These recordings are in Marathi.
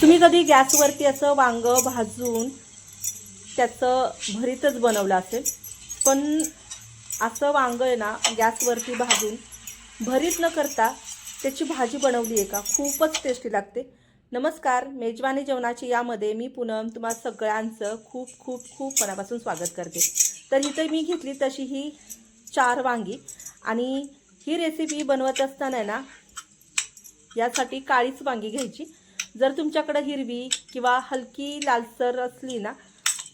तुम्ही कधी गॅसवरती असं वांग भाजून त्याचं भरीतच बनवलं असेल पण असं वांग आहे ना गॅसवरती भाजून भरीत न करता त्याची भाजी बनवली आहे का? खूपच टेस्टी लागते. नमस्कार मेजवानी जेवणाची यामध्ये मी पूनम तुम्हा सगळ्यांचं खूप खूप खूप मनापासून स्वागत करते. तर इथं मी घेतली तशी ही चार वांगी आणि ही रेसिपी बनवत असताना आहे ना यासाठी काळीच वांगी घ्यायची. जर तुमच्याकडं हिरवी किंवा हलकी लालसर असली ना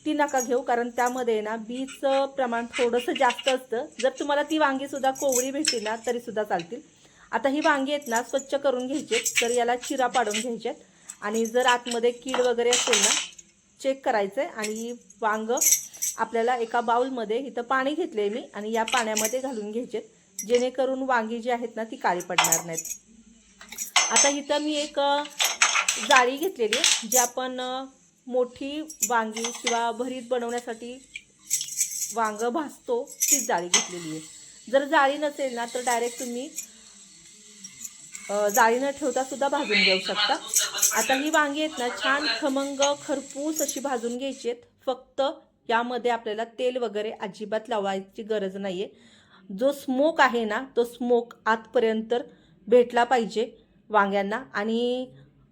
ती नका घेऊ कारण त्यामध्ये ना बीचं प्रमाण थोडंसं जास्त असतं. जर तुम्हाला ती वांगीसुद्धा कोवळी भेटली ना तरीसुद्धा चालतील. आता ही वांगी आहेत ना स्वच्छ करून घ्यायचे तर याला चिरा पाडून घ्यायचे आणि जर आतमध्ये कीड वगैरे असेल ना चेक करायचं आहे आणि वांग आपल्याला एका बाउलमध्ये इथं पाणी घेतले मी आणि या पाण्यामध्ये घालून घ्यायचे जेणेकरून वांगी जी आहेत ना ती काळी पडणार नाहीत. आता इथं मी एक जाळी घेतलेली आहे जी आपण मोठी वांगी किंवा भरीत बनवण्यासाठी वांगं भाजतो तीच जाळी घेतलेली आहे. जर जाळी नसेल ना तर डायरेक्ट तुम्ही जाळी न ठेवता सुद्धा भाजून घेऊ शकता. आता ही वांगी आहेत ना छान खमंग खरपूस अशी भाजून घ्यायची आहेत. फक्त यामध्ये आपल्याला तेल वगैरे अजिबात लावायची गरज नाही आहे जो स्मोक आहे ना तो स्मोक आतपर्यंत भेटला पाहिजे वांग्यांना. आणि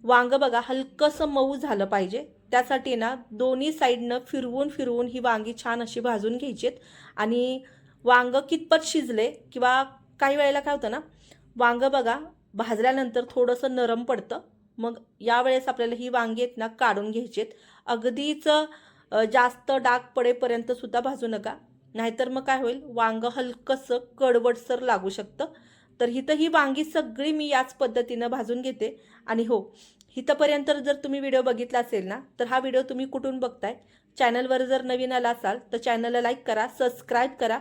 वांग बघा हलकंसं मऊ झालं पाहिजे. त्यासाठी ना दोन्ही साईडनं फिरवून फिरवून ही वांगी छान अशी भाजून घ्यायची आहेत. आणि वांग कितपत शिजले किंवा काही वेळेला काय होतं ना वांग बघा भाजल्यानंतर थोडंसं नरम पडतं. मग यावेळेस आपल्याला ही वांगी आहेत ना काढून घ्यायची आहेत. अगदीच जास्त डाग पडेपर्यंत सुद्धा भाजू नका. नाहीतर मग काय होईल वांग हलकंसं कडवटसर लागू शकतं. तर हिथं ही वांगी सगळी मी याच पद्धतीनं भाजून घेते. आणि हो इथंपर्यंत जर तुम्ही व्हिडिओ बघितला असेल ना तर हा व्हिडिओ तुम्ही कुठून बघताय? चॅनलवर जर नवीन आला असाल तर चॅनलला लाईक करा सबस्क्राईब करा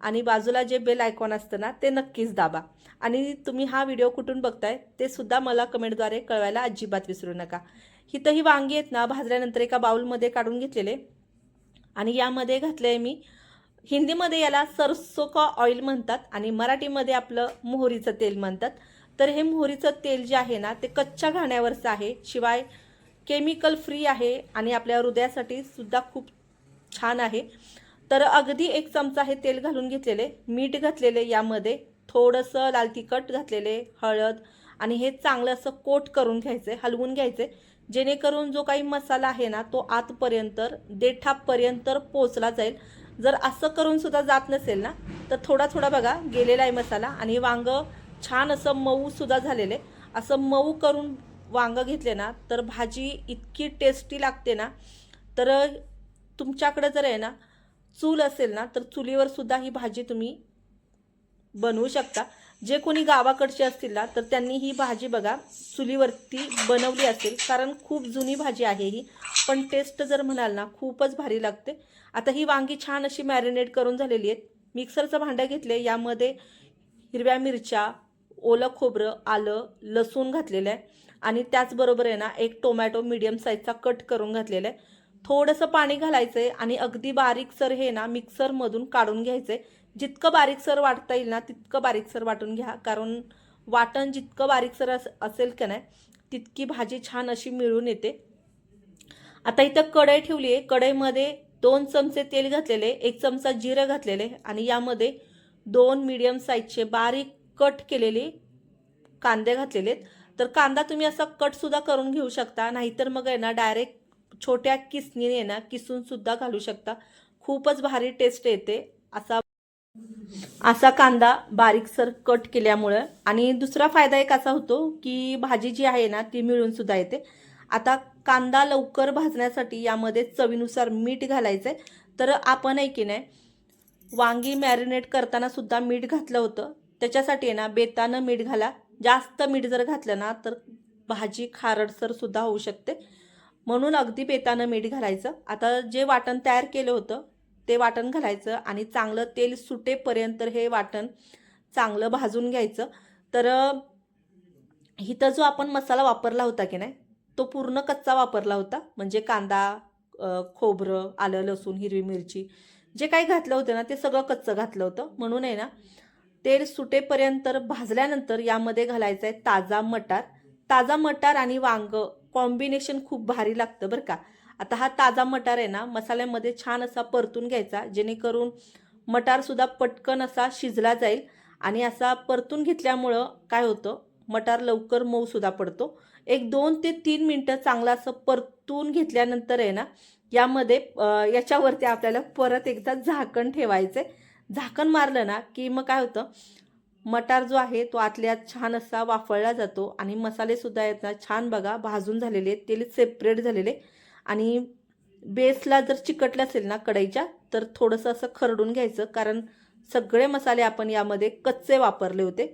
आणि बाजूला जे बेल आयकॉन असतं ना ते नक्कीच दाबा. आणि तुम्ही हा व्हिडिओ कुठून बघताय ते सुद्धा मला कमेंटद्वारे कळवायला अजिबात विसरू नका. इथं ही वांगी आहेत ना भाजल्यानंतर एका बाऊलमध्ये काढून घेतलेले. आणि यामध्ये घातले आहे मी हिंदीमध्ये याला सरसो का ऑइल म्हणतात आणि मराठीमध्ये आपलं मोहरीचं तेल म्हणतात. तर हे मोहरीचं तेल जे आहे ना ते कच्च्या घाण्यावरचं आहे. शिवाय केमिकल फ्री आहे आणि आपल्या हृदयासाठी सुद्धा खूप छान आहे. तर अगदी एक चमचा हे तेल घालून घेतलेले मीठ घातलेले यामध्ये थोडंसं लाल तिखट घातलेले हळद आणि हे चांगलं असं कोट करून घ्यायचे हलवून घ्यायचे. जेणेकरून जो काही मसाला आहे ना तो आतपर्यंत देठापर्यंत पोचला जाईल. जर असं करून सुद्धा जात नसेल ना तर थोडा थोडा बघा गेलेला आहे मसाला आणि वांग छान असं मऊ सुद्धा झालेले असं मऊ करून वांग घेतले ना तर भाजी इतकी टेस्टी लागते ना तर तुमच्याकडे जर आहे ना चूल असेल ना तर चुलीवर सुद्धा ही भाजी तुम्ही बनवू शकता. जे कोणी गावाकडचे असतील ना तर त्यांनी ही भाजी बघा चुलीवरती बनवली असेल कारण खूप जुनी भाजी आहे ही. पण टेस्ट जर म्हणाल ना खूपच भारी लागते. आता ही वांगी छान अशी मॅरिनेट करून झालेली आहेत. मिक्सरचं भांडं घेतले यामध्ये हिरव्या मिरच्या ओलं खोबरं आलं लसूण घातलेलं आहे. आणि त्याचबरोबर आहे ना एक टोमॅटो मीडियम साईजचा कट करून घातलेला आहे. थोडंसं पाणी घालायचं आहे आणि अगदी बारीकसर हे ना मिक्सरमधून काढून घ्यायचं आहे जितकं बारीकसर वाटता येईल ना तितकं बारीकसर वाटून घ्या. कारण वाटण जितकं बारीकसर अस असेल का नाही तितकी भाजी छान अशी मिळून येते. आता इथं कढई ठेवली आहे कढईमध्ये दोन चमचे तेल घातलेले एक चमचा जिरं घातलेले आणि यामध्ये दोन मीडियम साईजचे बारीक कट केलेले कांदे घातलेले आहेत तर कांदा तुम्ही असा कटसुद्धा करून घेऊ शकता. नाहीतर मग आहे ना डायरेक्ट छोट्या किसनीने ना किसूनसुद्धा घालू शकता. खूपच भारी टेस्ट येते. असा असा कांदा बारीकसर कट केल्यामुळं. आणि दुसरा फायदा एक असा होतो की भाजी जी आहे ना ती मिळून सुद्धा येते. आता कांदा लवकर भाजण्यासाठी यामध्ये चवीनुसार मीठ घालायचं आहे तर आपण आहे की नाही वांगी मॅरिनेट करताना सुद्धा मीठ घातलं होतं. त्याच्यासाठी आहे ना बेतानं मीठ घाला. जास्त मीठ जर घातलं ना तर भाजी खारडसर सुद्धा होऊ शकते. म्हणून अगदी बेतानं मीठ घालायचं. आता जे वाटण तयार केलं होतं ते वाटण घालायचं आणि चांगलं तेल सुटेपर्यंत हे वाटण चांगलं भाजून घ्यायचं. तर इथं जो आपण मसाला वापरला होता की नाही तो पूर्ण कच्चा वापरला होता. म्हणजे कांदा खोबरं आलं लसूण हिरवी मिरची जे काही घातलं होतं ना ते सगळं कच्चं घातलं होतं. म्हणून आहे ना तेल सुटेपर्यंत भाजल्यानंतर यामध्ये घालायचं आहे ताजा मटार. ताजा मटार आणि वांग कॉम्बिनेशन खूप भारी लागतं बरं का. आता हा ताजा मटार आहे ना मसाल्यामध्ये छान असा परतून घ्यायचा जेणेकरून मटारसुद्धा पटकन असा शिजला जाईल. आणि असा परतून घेतल्यामुळं काय होतं मटार लवकर मऊसुद्धा पडतो. एक दोन ते तीन मिनटं चांगलं असं परतून घेतल्यानंतर आहे ना यामध्ये याच्यावरती आपल्याला परत एकदा झाकण ठेवायचं आहे. झाकण मारलं ना की मग काय होतं मटार जो आहे तो आतल्या छान असा वाफळला जातो. आणि मसालेसुद्धा आहेत ना छान बघा भाजून झालेले तेल सेपरेट झालेले आणि बेसला जर चिकटलं असेल ना कढईच्या तर थोडंसं असं खरडून घ्यायचं कारण सगळे मसाले आपण यामध्ये कच्चे वापरले होते.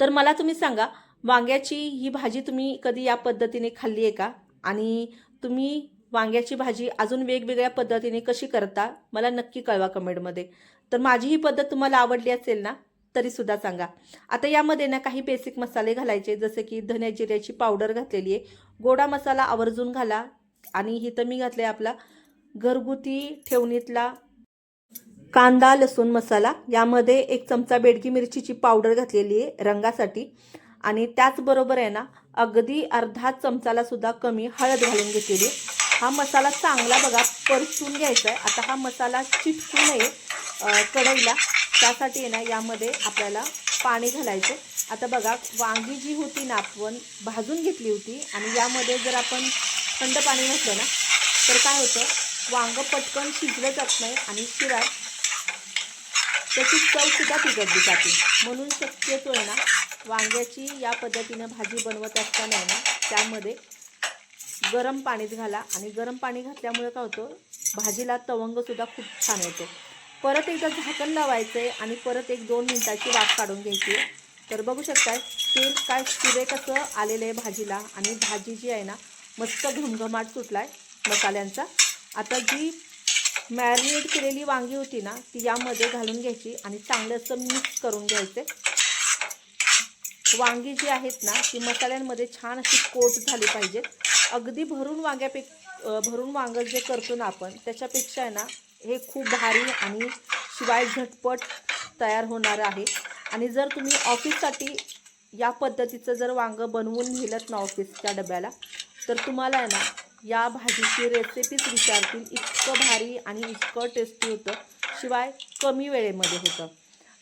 तर मला तुम्ही सांगा वांग्याची ही भाजी तुम्ही कधी या पद्धतीने खाल्ली आहे का? आणि तुम्ही वांग्याची भाजी अजून वेगवेगळ्या पद्धतीने कशी करता? मला नक्की कळवा कमेंटमध्ये तर माझी ही पद्धत तुम्हाला आवडली असेल ना तरीसुद्धा सांगा. आता यामध्ये ना काही बेसिक मसाले घालायचे जसे की धन्या जिऱ्याची पावडर घातलेली आहे. गोडा मसाला आवर्जून घाला आणि इथं मी घातले आपला घरगुती ठेवणीतला कांदा लसूण मसाला. यामध्ये एक चमचा बेडगी मिरचीची पावडर घातलेली आहे रंगासाठी. आणि त्याचबरोबर आहे ना अगदी अर्धा चमचाला सुद्धा कमी हळद घालून घेतलेली आहे. हा मसाला चांगला बघा परतून घ्यायचा आहे. आता हा मसाला चिटकू नये कढईला. त्यासाठी आहे ना यामध्ये आपल्याला पाणी घालायचं. आता बघा वांगी जी होती ना आपण भाजून घेतली होती आणि यामध्ये जर आपण थंड पाणी घातलं ना तर काय होतं? वांगं पटकन शिजलं जात नाही आणि शिवाय त्याची चवसुद्धा बिघडली जाते. म्हणून शक्यतो आहे ना वांग्याची या पद्धतीनं भाजी बनवत असताना आहे ना त्यामध्ये गरम पाणीच घाला. आणि गरम पाणी घातल्यामुळे काय होतं? भाजीला तवंगसुद्धा खूप छान येतो. परत एकदा झाकण लावायचं आहे आणि परत एक दोन मिनटाची वाफ काढून घ्यायची. तर बघू शकताय तेल काय शिरे कसं आलेलं आहे भाजीला आणि भाजी जी आहे ना मस्त घमघमाट सुटला आहे मसाल्यांचा. आता जी मॅरिनेट केलेली वांगी होती ना ती यामध्ये घालून घ्यायची आणि चांगलं असं मिक्स करून घ्यायचे. वांगी जी आहेत ना ती मसाल्यांमध्ये छान अशी कोट झाली पाहिजेत अगदी भरून वांग्यापे भरून वांगं जे करतो ना आपण त्याच्यापेक्षा आहे ना हे खूप भारी आणि शिवाय झटपट तयार होणार आहे. आणि जर तुम्ही ऑफिससाठी या पद्धतीचं जर वांगं बनवून नेलं ना ऑफिसच्या डब्याला तर तुम्हाला आहे ना या भाजीची रेसिपीच विचारतील. इतकं भारी आणि इतकं टेस्टी होतं. शिवाय कमी वेळेमध्ये होतं.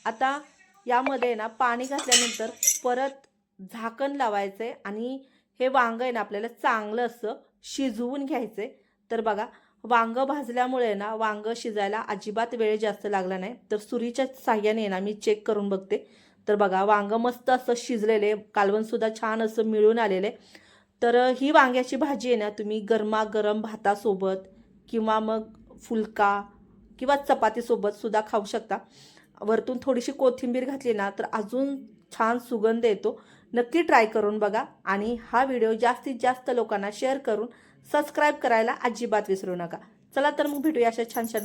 आता यामध्ये ना पाणी घातल्यानंतर परत झाकण लावायचं आहे आणि हे वांगं आहे ना आपल्याला चांगलं असं शिजवून घ्यायचं आहे तर बघा वांगं भाजल्यामुळे ना वांगं शिजायला अजिबात वेळ जास्त लागला नाही. तर सुरीच्या साह्याने ना मी चेक करून बघते. तर बघा वांगं मस्त असं शिजलेले कालवणसुद्धा छान असं मिळून आलेले. तर ही वांग्याची भाजी आहे ना तुम्ही गरमागरम भातासोबत किंवा मग फुलका किंवा चपातीसोबत सुद्धा खाऊ शकता. वरतून थोडीशी कोथिंबीर घातली ना तर अजून छान सुगंध येतो. नक्की ट्राय करून बघा आणि हा व्हिडिओ जास्तीत जास्त लोकांना शेअर करून सबस्क्राईब करायला अजिबात विसरू नका. चला तर मग भेटूया अशा छान छान